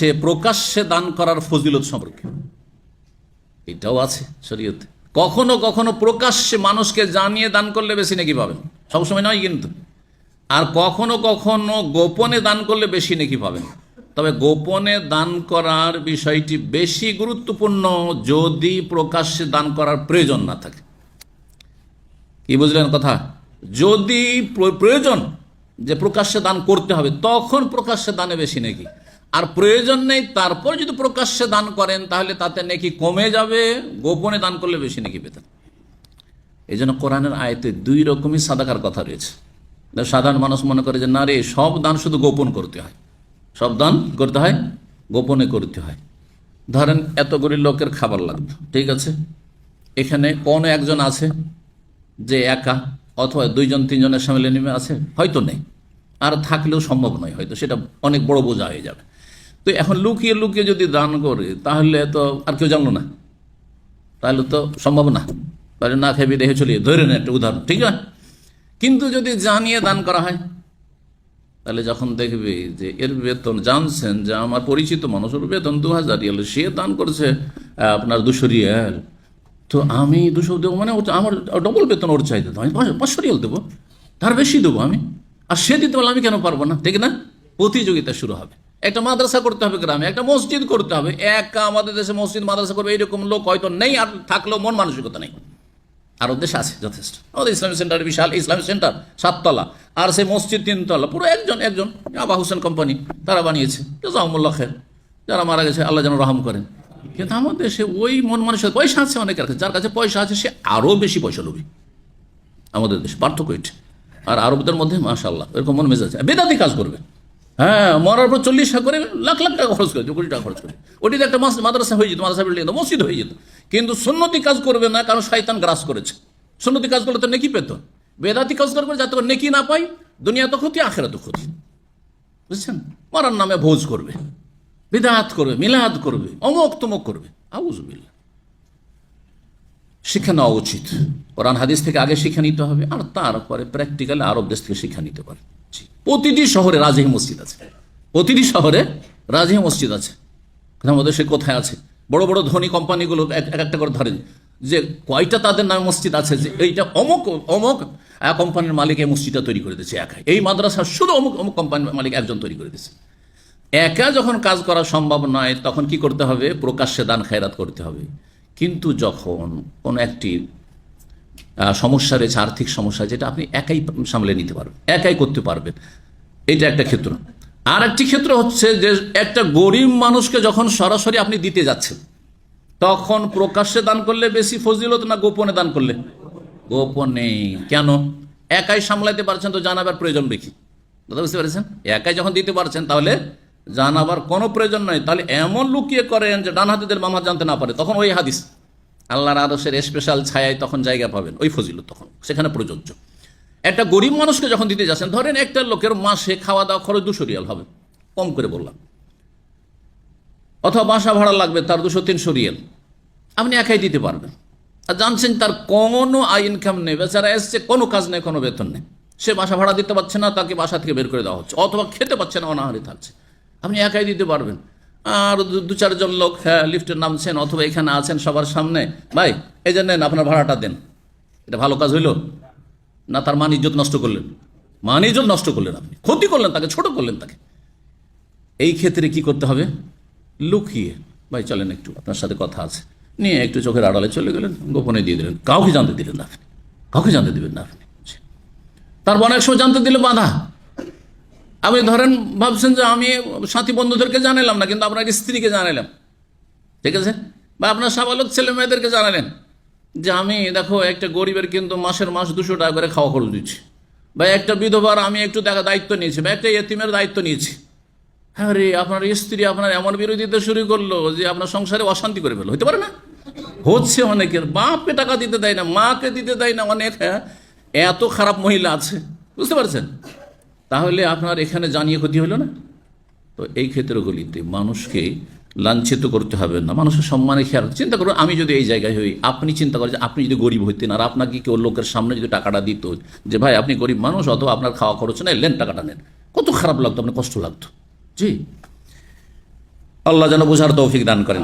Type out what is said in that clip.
সে প্রকাশ্যে দান করার ফজিলত সম্পর্কে। এটাও আছে শরীয়তে। কখনো কখনো প্রকাশ্যে মানুষকে জানিয়ে দান করলে বেশি নাকি পাবেন। সবসময় নয় কিন্তু। আর কখনো কখনো গোপনে দান করলে বেশি নাকি পাবেন। তবে গোপনে দান করার বিষয়টি বেশি গুরুত্বপূর্ণ যদি প্রকাশ্যে দান করার প্রয়োজন না থাকে। কি বুঝলেন কথা? যদি প্রয়োজন যে প্রকাশ্যে দান করতে হবে, তখন প্রকাশ্যে দানে বেশি নাকি। আর প্রয়োজন নেই, তারপর যদি প্রকাশ্যে দান করেন, তাহলে তাতে নাকি কমে যাবে, গোপনে দান করলে বেশি নাকি পেতেন এই জন্য কোরআনের আয়তে দুই রকমই সাদাকার কথা রয়েছে। সাধারণ মানুষ মনে করে যে, না রে, সব দান শুধু গোপন করতে হয়। সব দান করতে হয়, গোপনে করতে হয়। ধরেন, এত এতগুলি লোকের খাবার লাগতো ঠিক আছে? এখানে কোনো একজন আছে যে একা অথবা দুইজন, তিনজনের সামনে নেমে আছে? হয়তো নেই। আর থাকলেও সম্ভব নয়, হয়তো। সেটা অনেক বড় বোঝা হয়ে যাবে। তো এখন লুকিয়ে লুকিয়ে যদি দান করে, তাহলে তো আর কেউ জানলো না। তাহলে তো সম্ভব না। তাহলে না খেয়ে রেখে চলিয়ে, ধরে নেন একটা উদাহরণ, ঠিক আছে কিন্তু যদি জানিয়ে দান করা হয়, তাহলে যখন দেখবে যে এর বেতন জানছেন যে আমার পরিচিত মানুষের বেতন দু হাজার রিয়াল, সে দান করছে আপনার দুশো রিয়াল। তো আমি দুশো দেবো মানে আমার ডবল বেতন ওর চাইতে তো আমি পাঁচশো রিয়াল দেবো। তার বেশি দেবো আমি। আর সে দিতে পারলে আমি কেন পারব না? ঠিক না? প্রতিযোগিতা শুরু হবে। একটা মাদ্রাসা করতে হবে গ্রামে, একটা মসজিদ করতে হবে। একা আমাদের দেশে মসজিদ, মাদ্রাসা করবে, এইরকম লোক হয়তো নেই আর থাকলেও মন মানসিকতা নেই। আরব দেশে আছে যথেষ্ট। আমাদের ইসলামিক সেন্টার বিশাল ইসলামিক সেন্টার, সাততলা। আর সেই মসজিদ তিনতলা, পুরো একজন একজন, আবা হোসেন কোম্পানি তারা বানিয়েছে। জাহমুল্লাহ খের যারা মারা গেছে, আল্লাহ যেন রহম করেন। কিন্তু আমাদের দেশে ওই মন মানুষের পয়সা আছে অনেকের কাছে। যার কাছে পয়সা আছে, সে আরও বেশি পয়সা লোভী। আমাদের দেশে পার্থক্য এটা। আর আরবদের মধ্যে মাশাল্লাহ এরকম মন মেজাজ। বেদাতি কাজ করবে। হ্যাঁ মরার পর চল্লিশ করে লাখ লাখ টাকা খরচ করে কোটি টাকা খরচ করে। ওটিতে একটা মাদ্রাসা হয়ে যেত, মাদ্রাসা বিল্ডিং মসজিদ হয়ে যেত। কিন্তু সুন্নতি কাজ করবে না, কারণ শয়তান গ্রাস করেছে। সুন্নতি কাজ করলে তো নেকি পেত। বেদাতি কাজ করবে যাতে নেকি না পাই দুনিয়া তো ক্ষতি আখেরা তো ক্ষতি। বুঝছেন? মরার নামে ভোজ করবে, বিদাত করবে, মিলাদ করবে, অমুক তমক করবে। আউজবিল্লা শিক্ষা নেওয়া উচিত। কোরআন হাদিস থেকে আগে শিক্ষা নিতে হবে, আর তারপরে প্র্যাকটিক্যালি আরব দেশ থেকে শিক্ষা নিতে পারে। প্রতিটি শহরে রাজহি মসজিদ আছে। প্রতিটি শহরে রাজহি মসজিদ আছে। আমাদের সে কোথায় আছে? বড় বড় ধনী কোম্পানিগুলো এক এক একটা করে ধরেন যে কয়টা তাদের নামে মসজিদ আছে, যে এইটা অমুক অমুক এক কোম্পানির মালিক এই মসজিদটা তৈরি করে দিয়েছে একাই। এই মাদ্রাসা শুধু অমুক অমুক কোম্পানির মালিক একজন তৈরি করে দিয়েছে। একা যখন কাজ করা সম্ভব নয়, তখন কি করতে হবে? প্রকাশ্যে দান খায়রাত করতে হবে। কিন্তু যখন কোনো একটি সমস্যা রয়েছে আর্থিক সমস্যা, যেটা আপনি একাই সামলে নিতে পারবেন, একাই করতে পারবেন, এটা একটা ক্ষেত্র। আর একটি ক্ষেত্র হচ্ছে যে একটা গরিব মানুষকে যখন সরাসরি আপনি দিতে যাচ্ছেন, তখন প্রকাশ্যে দান করলে বেশি ফজিলত না গোপনে দান করলে? গোপনে। কেন? একাই সামলাইতে পারছেন তো জানাবার প্রয়োজন বেশি। দাদা বুঝতে পেরেছেন? একাই যখন দিতে পারছেন, তাহলে জানাবার কোনো প্রয়োজন নয় তাহলে এমন লুকিয়ে করেন যে ডান হাতিদের হাত জানতে না পারে, তখন ওই হাদিস। আল্লাহর আদর্শের স্পেশাল ছায়ায় তখন জায়গা পাবেন, ওই ফজিলত তখন, সেখানে প্রযোজ্য। একটা গরিব মানুষকে যখন দিতে যাচ্ছেন, ধরেন একটা লোকের মাসে খাওয়া দাওয়া খরচ দুশো রিয়াল হবে, কম করে বললাম। অথবা বাসা ভাড়া লাগবে তার দুশো তিনশো রিয়াল, আপনি একাই দিতে পারবেন। আর জানছেন তার কোনো আই ইনকাম নেই, বেচারা এসছে, কোনো কাজ নেই, কোনো বেতন নেই। সে বাসা ভাড়া দিতে পারছে না, তাকে বাসা থেকে বের করে দেওয়া হচ্ছে, অথবা খেতে পাচ্ছে না, অনাহারে থাকছে। আপনি একাই দিতে পারবেন। আর দু- চারজন লোক হ্যাঁ লিফটে নামছেন অথবা এখানে আছেন সবার সামনে। ভাই, এই যে নেন, আপনার ভাড়াটা দেন। এটা ভালো কাজ হইল? না, তার মান ইজ্জত নষ্ট করলেন। মান ইজ্জত নষ্ট করলেন আপনি। ক্ষতি করলেন তাকে, ছোট করলেন তাকে। এই ক্ষেত্রে কি করতে হবে? লুকিয়ে। ভাই, চলেন একটু, আপনার সাথে কথা আছে। নিয়ে একটু চোখের আড়ালে চলে গেলেন, গোপনে দিয়ে দিলেন। কাউকে জানতে দিলেন না আপনি। কাউকে জানতে দিবেন না আপনি। তারপর অনেক সময় জানতে দিলে বাধা। আপনি ধরেন ভাবছেন যে আমি সাথী বন্ধুদেরকে জানালাম না, কিন্তু আপনার স্ত্রীকে জানালাম ঠিক আছে? বা আপনার সাবালক ছেলে মেয়েদেরকে জানালেন যে আমি, দেখো, একটা গরিবের কিন্তু মাসের মাস দুশো টাকা করে খাওয়া খরচ দিচ্ছি বা একটা বিধবার আমি একটু দেখা দায়িত্ব নিয়েছি, বা একটা এতিমের দায়িত্ব নিয়েছি। হ্যাঁ রে আপনার স্ত্রী আপনার এমন বিরোধিতা শুরু করল যে আপনার সংসারে অশান্তি করে ফেলো হতে পারে না? হচ্ছে অনেকের। বাপকে টাকা দিতে দেয় না, মাকে দিতে দেয় না অনেক হ্যাঁ এত খারাপ মহিলা আছে। বুঝতে পারছেন? তাহলে আপনার এখানে জানিয়ে ক্ষতি হলো না? তো এই ক্ষেত্রগুলিতে মানুষকে লাঞ্ছিত করতে হবে না। মানুষের সম্মানে খেয়াল চিন্তা করুন, আমি যদি এই জায়গায় হই, আপনি চিন্তা করেন যে আপনি যদি গরিব হইতেন আর আপনাকে কেউ লোকের সামনে যদি টাকাটা দিত যে, ভাই, আপনি গরিব মানুষ, অথবা আপনার খাওয়া খরচ নেই লেন টাকাটা নেন। কত খারাপ লাগতো, আপনার কষ্ট লাগতো। জি। আল্লাহ যেন বোঝার তৌফিক দান করেন।